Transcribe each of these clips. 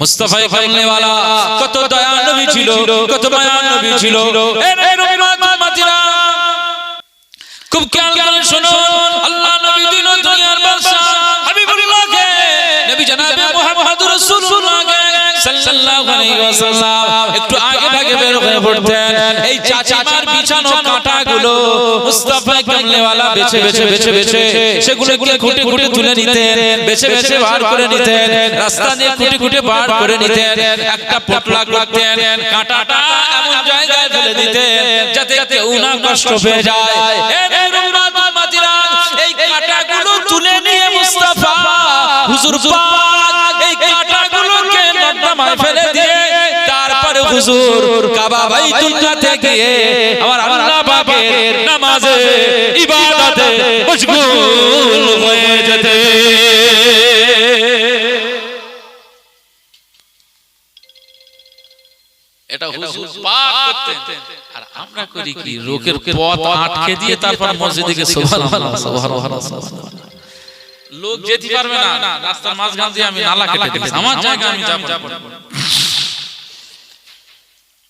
মুস্তাফা কামলিওয়ালা কত দয়া নবী ছিল কত মায়া নবী ছিল। খুব খেয়াল করে শুনুন আল্লাহ নবী দিন ও সাল্লাল্লাহু আলাইহি ওয়াসাল্লাম একটু আগে ভাগে বের হয়ে পড়তেন। এই চাচিমার বিছানো কাঁটাগুলো মুস্তাফা কামলেওয়ালা বেছে বেছে বেছে বেছে সেগুলোকে খুঁটে খুঁটে তুলে নিতেন বেছে বেছে বার করে নিতেন রাস্তা দিয়ে খুঁটে খুঁটে বার করে নিতেন একটা পটলা করতেন কাঁটাটা এমন জায়গায় ফেলে দিতেন যাতে কেউ না কষ্ট পেয়ে যায়। এই কাঁটাগুলো তুলে নিয়ে মুস্তাফা। হুজুর পাক হুজুর কাবা বাইতুল্লাহ থেকে আমার আল্লাহ পাকের নামাজে ইবাদতে মশগুল হয়ে যেতে। এটা হুজুর পাক করতেন। আর আমরা করি কি? লোকের পথ আটকে দিয়ে তারপর মসজিদে গিয়ে সুবহানাল্লাহ সুবহানাল্লাহ সুবহানাল্লাহ লোক যেতে পারবে না রাস্তার মাঝখান দিয়ে আমি নালা কেটে দিলাম। আমার জায়গা আমি যাব।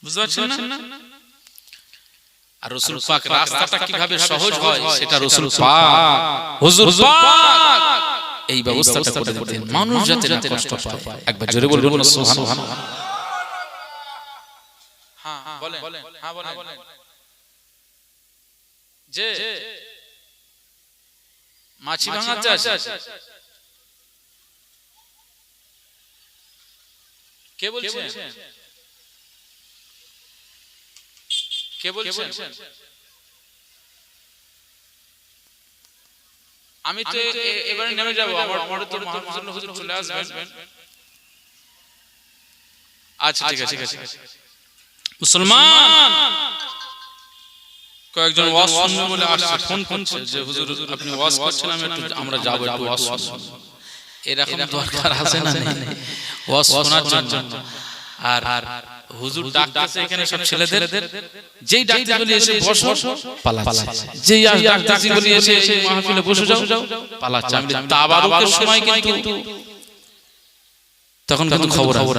বুঝতে পারছেন না? আর রসুল পাক রাস্তাটা কীভাবে সহজ হয় সেটা রসুল পাক হুজুর পাক। এই ব্যবস্থাটা করে দিতেন মানুষ যাতে না কষ্ট পায়। একবার জোরে বলবেন না সুবহানাল্লাহ। হ্যাঁ বলেন হ্যাঁ বলেন। যে মাছি ভাঙা চাষ। কে বলছেন? কে বলছেন? আমি তো এবারে নেমে যাব আমার পরে তো মাহফুজুল হুজুর চলে আসবেন। আচ্ছা ঠিক আছে ঠিক আছে। মুসলমান! কয়েকজন ওয়াজ শুনবে বলে আসছে ফোন করছে যে হুজুর আপনি ওয়াজ করছেন আমি একটু আমরা যাব একটু ওয়াজ শুনব। এরকম দরকার আছে না? ওয়াজ শোনার জন্য। আর আর হুজুর ডাকতেছে এখানে সব ছেলেদের। যেই ডাকতে বলি এসে বসো। পালাচ্ছে। যেই ডাকতেছি বলি এসে মাহফিলে বসে যাও। পালাচ্ছে। আমি তাবারুকের সময় কিন্তু তখন কিন্তু খবর আছে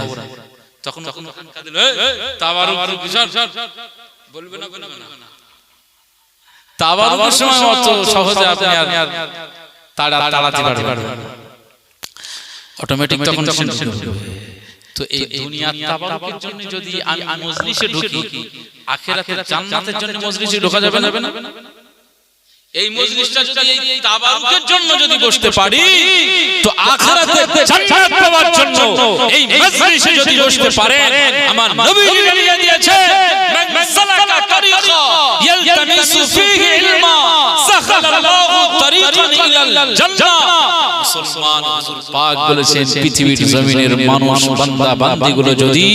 তখন তখন তাবারুক বিশাল। বলবে না। বলবে না তাবারুকের সময় অত সহজে আপনি আর তাড়া তাড়াতে পারবেন অটোমেটিক তখন শুরু হবে। তো এই দুনিয়ার তাবারুকের জন্য যদি আমি মজলিসে ঢুকি আখিরাতের জান্নাতের জন্য মজলিসে ঢোকা যাবে না? এই মজলিসটা যদি এই তাবারুকের জন্য যদি বসতে পারি তো আখিরাতে জান্নাত পাওয়ার জন্য এই মজলিসে যদি বসতে পারেন আমার নবী জানিয়ে দিয়েছে মান সালাকা তরিকা ইয়ালতামিসু ফীহি ইলমা সাখালাল্লাহু তরিকান ইলাল জান্নাহ। মুসলমান পাক বলেছেন পৃথিবীর জমিনের মানুষ বান্দা বান্দিগুলো যদি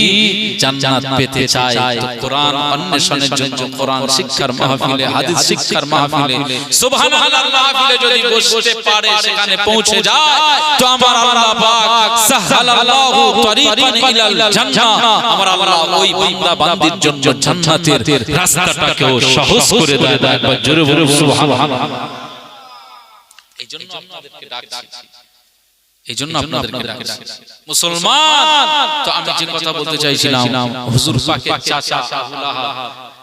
জান্নাত পেতে চায় তো কোরআন অন্বেষণের জন্য কোরআন শিক্ষার মাহফিলে হাদিস শিক্ষার মাহফিলে সুবহানাল্লাহ মাহফিলে যদি বসতে পারে সেখানে পৌঁছে যায়। তো আমার আল্লাহ পাক সাহালাল্লাহু তরিকান ইলাল জান্নাহ। আমার আল্লাহ ওই বান্দা বান্দির জন্য জান্নাতের রাস্তাটাকেও সহজ করে দেয়। একবার জোরে সুবহানাল্লাহ। এই জন্য আপনাদেরকে ডাকছি এই জন্য আপনাদেরকে ডাকছি মুসলমান! তো আমি যে কথা বলতে চাইছিলাম হুজুর পাকের চাচা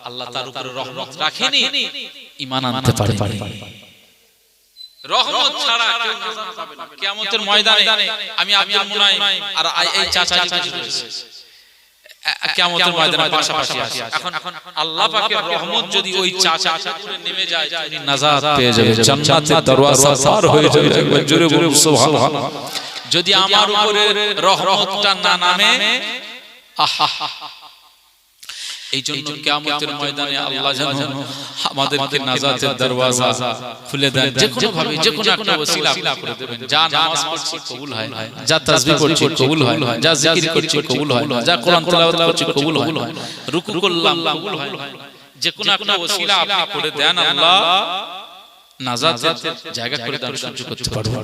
আল্লাহ তার উপরে রহমত রাখেনি ঈমান আনতে পারে রহমত ছাড়া কেউ নাজাত পাবে না। কিয়ামতের ময়দানে আমি আব্দুল মুনাইম আর এই চাচা রয়েছে। কিয়ামতের ময়দানে পাশাপাশি আসে এখন আল্লাহ পাকের রহমত যদি ওই চাচা উপরে নেমে যায় তিনি নাজাত পেয়ে যাবে জান্নাতের দরওয়াজা পার হয়ে যাবে একবার জোরে বলুন সুবহানাল্লাহ। যদি আমার উপরে রহমতটা না নামে আহা এই জন্য কিয়ামতের ময়দানে আল্লাহ যেন আমাদেরকে নাজাতের দরওয়াজা খুলে দেন। যে কোনো ভাবে যে কোনো একটা ওসিলা করে দেবেন। যা নামাজ পড়ছি কবুল হয়। যা তাসবিহ করছি কবুল হয়। যা জিকির করছি কবুল হয়। যা কোরআন তেলাওয়াত করছি কবুল হয়। রুকু করলাম কবুল হয়। যে কোনো একটা ওসিলা আপনি করে দেন আল্লাহ। নাজাতের জায়গা করে দেন সহ্য করতে পারব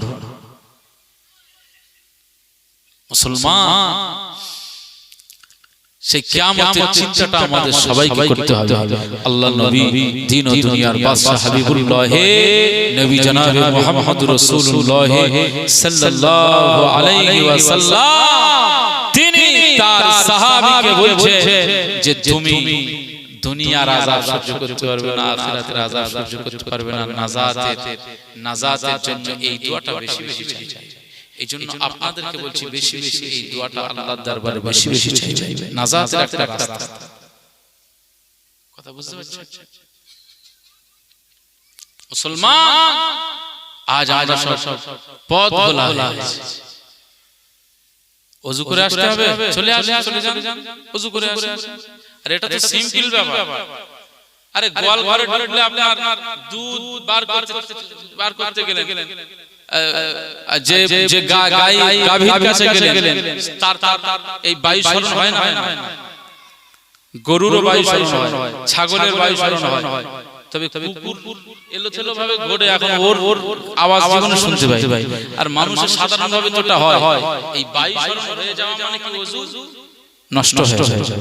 মুসলমান সেই কিয়ামতের চিন্তাটা আমাদের সবাইকে করতে হবে। আল্লাহ নবী দিন ও দুনিয়ার বাদশা হাবিবুল্লাহ নবী জনাবে মুহাম্মদ রাসূলুল্লাহ সাল্লাল্লাহু আলাইহি ওয়াসাল্লাম। তিনি বলছে যে তুমি দুনিয়ার আযাব সহ্য করতে পারবে না আখিরাতের আযাব সহ্য করতে পারবে না নাজাতের নাজাতের জন্য এই দোয়াটা বেশি বেশি চাই। এই জন্য আপনাদেরকে বলছি বেশি বেশি এই দোয়াটা আল্লাহর দরবারে বেশি বেশি চাইবে নাজাতের একটা রাস্তা। কথা বুঝতে পারছেন? মুসলমান আজ আমরা সব পথ ভোলা হয়েছে। অজু করে আসতে হবে? চলে আসে চলে যান। অজু করে আসে আরে এটা তো সিম্পল ব্যাপার। আরে গোয়াল ঘরে ঢুকলে আপনি আপনার দুধ বার করতে বার করতে গেলেন। যে গাই বায়ু হয় হয় বায়ু হয় ছাগলের বায়ু হয় ওর আওয়াজ আর মানুষের সাধারণ ভাবে যেটা হয় এই বায়ু হয়ে মানে নষ্ট হয়ে যায়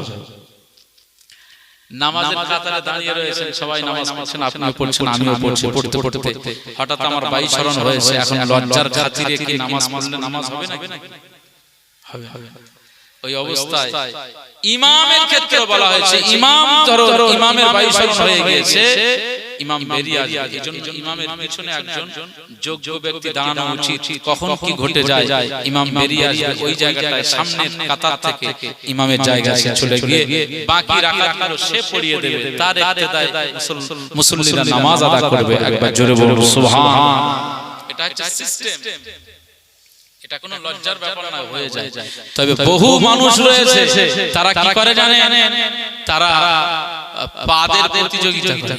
নামাজের কাতারে দাঁড়িয়ে রয়েছেন সবাই নামাজ পড়ছেন আপনিও পড়ছেন আমিও পড়ছি পড়তে পড়তে হঠাৎ আমার স্মরণ হয়েছে এখন লজ্জার খাতিরে কি নামাজ পড়লে নামাজ হবে নাকি? হবে হবে ওই অবস্থায় ইমামের ক্ষেত্রে বলা হয়েছে ইমাম ধরো ইমামের বায়ু হয়ে গিয়েছে। ইমাম বেরিয়ে আসবে। এই জন্য ইমামের পিছনে একজন যোগ্য ব্যক্তি দাঁড়ানো উচিত। কখন কি ঘটে যায় ইমাম বেরিয়ে আসবে। ওই জায়গাটায় সামনের কাতার থেকে ইমামের জায়গায় সে চলে গিয়ে বাকি রাকাতগুলো সে পড়িয়ে দেবে। তার ইক্তেদায় মুসল্লিরা নামাজ আদা করবে। একবার জোরে বলুন সুবহান। এটা হচ্ছে সিস্টেম এটা কোনো লজ্জার ব্যাপার না হয়ে যায়। তবে বহু মানুষ রয়েছে। তারা কি করে জানেন? তারা পাদের প্রতিযোগিতা করে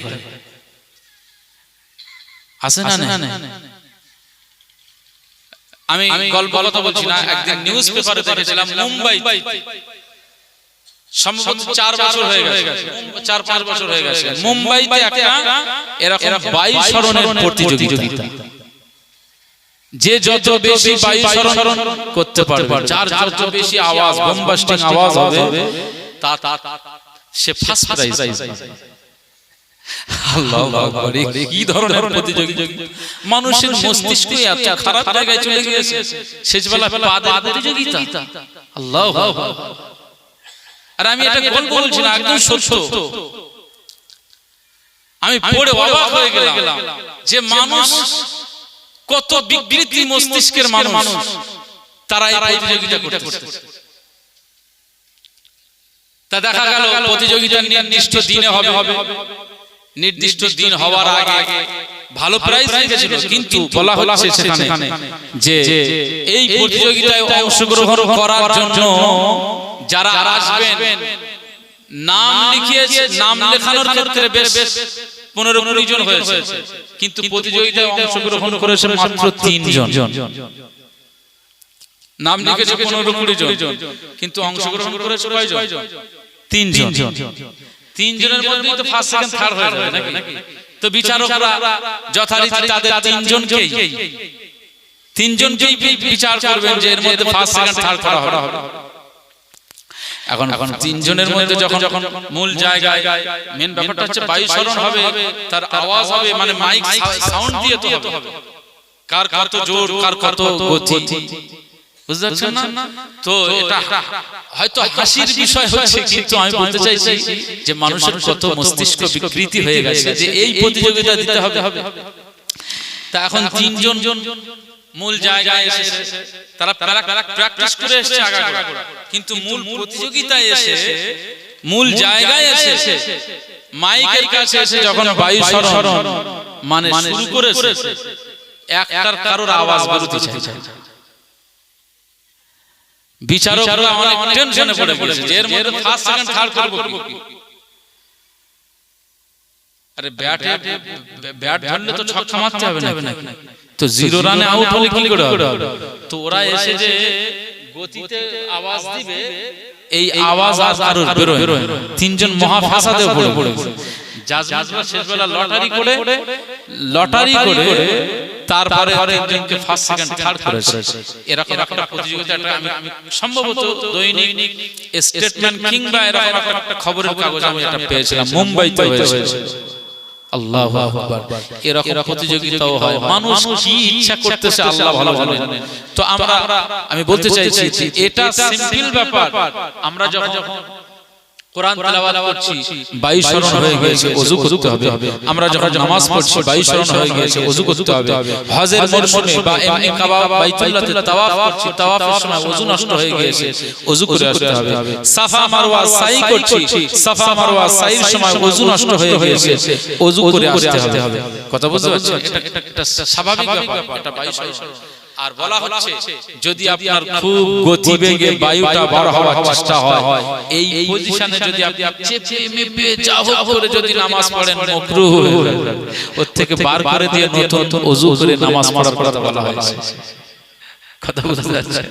আছে না আমি গল্প কথা বলছি না একদিন নিউজ পেপারে দেখেছিলাম মুম্বাই। সম্ভবত চার বছর হয়ে গেছে। চার পাঁচ বছর হয়ে গেছে। মুম্বাইতে একটা এরকম বায়ু স্মরণের প্রতিযোগিতা। যে যত বেশি বায়ু স্মরণ করতে পারবে যার যত বেশি আওয়াজ বোমবাস্টিং আওয়াজ হবে তা সে ফার্স্ট প্রাইজ কি ধরনের প্রতিযোগিতা মানুষের মস্তিষ্ক এত খারাপ জায়গায় চলে গিয়েছে শেষবেলা প্রতিযোগিতা। আল্লাহু আর আমি এটা গল্প বলছি না একদম সত্য। আমি পড়ে অবাক হয়ে গেলাম যে মানুষ কত বিকৃতি মস্তিষ্কের মানুষ। তারা এই প্রতিযোগিতা করতেছে। তা দেখা গেল প্রতিযোগিতা নির্দিষ্ট দিনে হবে। হবে। নির্দিষ্ট দিন হওয়ার আগে ভালো প্রাইজ রেখেছিল কিন্তু বলা হচ্ছে সেখানে যে এই প্রতিযোগিতায় অংশগ্রহণ করার জন্য যারা আসবেন নাম লিখিয়েছে নাম লেখানোর ক্ষেত্রে বেশ পনেরো কুড়ি জন হয়েছে। কিন্তু প্রতিযোগিতায় অংশগ্রহণ করেছে মাত্র তিনজন। নাম লিখেছে পনেরো কুড়ি জন। কিন্তু অংশগ্রহণ করেছে কয়জন? তিনজন। তিনজনের মধ্যেই তো ফার্স্ট সেকেন্ড থার্ড হয়ে যাবে নাকি? তো বিচারকরা যথারীতি তাদের তিনজনকেই তিনজনকেই বিচার করবেন যে এর মধ্যে ফার্স্ট সেকেন্ড থার্ড করা হবে। এখন এখন তিনজনের মধ্যে যখন যখন মূল জায়গায় মেন ব্যাপারটা হচ্ছে বায়ু স্মরণ হবে তার আওয়াজ হবে মানে মাইক সাউন্ড দিয়ে তো হবে। কার কত জোর কার কত গতি। বুঝতে পারছেন না? তো এটা হয়তো হাসির বিষয় হচ্ছে কিন্তু আমি বলতে চাইছি যে মানুষের কত মস্তিষ্ক বিকৃতি হয়ে গেছে যে এই প্রতিযোগিতা দিতে হবে। তা এখন তিনজন মূল জায়গায় এসেছে। তারা প্র্যাকটিস করে এসেছে কিন্তু মূল প্রতিযোগিতায় এসে মূল জায়গায় এসে মাইকের কাছে এসে যখন বায়ু মানে শুরু করেছে একটার কারোর আওয়াজ বেরোতে চাইছে বিচারকরা অনেক টেনশনে পড়ে পড়েছে যে এর মধ্যে ফার্স্ট সেকেন্ড থার্ড করব কি আরে ব্যাট ব্যাট ধরলে তো ছক্কা মারতে হবে না তো জিরো রানে আউট হলে কি করে হবে তো ওরা এসে যে গতিতে আওয়াজ দিবে এই আওয়াজ আর কারোর বেরোয় তিনজন মহা ফাসাদে পড়ে পড়ে জাজমেন্টরা শেষবেলা লটারি করে লটারি করে তারপরে তিনজনকে ফার্স্ট সেকেন্ড থার্ড করেছে। এরকম একটা প্রতিযোগিতা একটা আমি আমি সম্ভবত দৈনিক স্টেটমেন্ট কিংবা এরকম একটা একটা খবরের কাগজ আমি এটা পেয়েছিলাম মুম্বাইতে হয়েছে। আল্লাহু এরকম প্রতিযোগিতাও হয়। মানুষ কি ইচ্ছা করতেছে আল্লাহ ভালো ভালো তো আমরা আমি বলতে চাইছি এটা সিম্পল ব্যাপার। আমরা যখন কোরআন তেলাওয়াত করছি বায়ু শরণ হয়ে গিয়েছে ওযু করতে হবে। আমরা যখন নামাজ পড়ছি বায়ু শরণ হয়ে গিয়েছে ওযু করতে হবে। হজের মরশুমে বা এমনি কাবা বাইতুল্লাহতে তাওয়াফ করছি তাওয়াফের সময় ওযু নষ্ট হয়ে গিয়েছে ওযু করে আসতে হবে। সাফা মারওয়া সাই করছি সাফা মারওয়া সাইর সময় ওযু নষ্ট হয়ে গিয়েছে ওযু করে আসতে হবে। কথা বুঝতে পারছেন? এটা এটা একটা স্বাভাবিক ব্যাপার এটা বায়ু শরণ। আর বলা হচ্ছে যদি আপনার খুব গতিবেগে বায়ুটা বার হওয়ার চেষ্টা হয় এই পজিশনে যদি আপনি চেপে মেপে যা করে যদি নামাজ পড়েন মকরুহ ওর থেকে বার করে দিয়ে নতুন ওযু করে নামাজ পড়ার কথা বলা হয়েছে। কথা বুঝতে পারছেন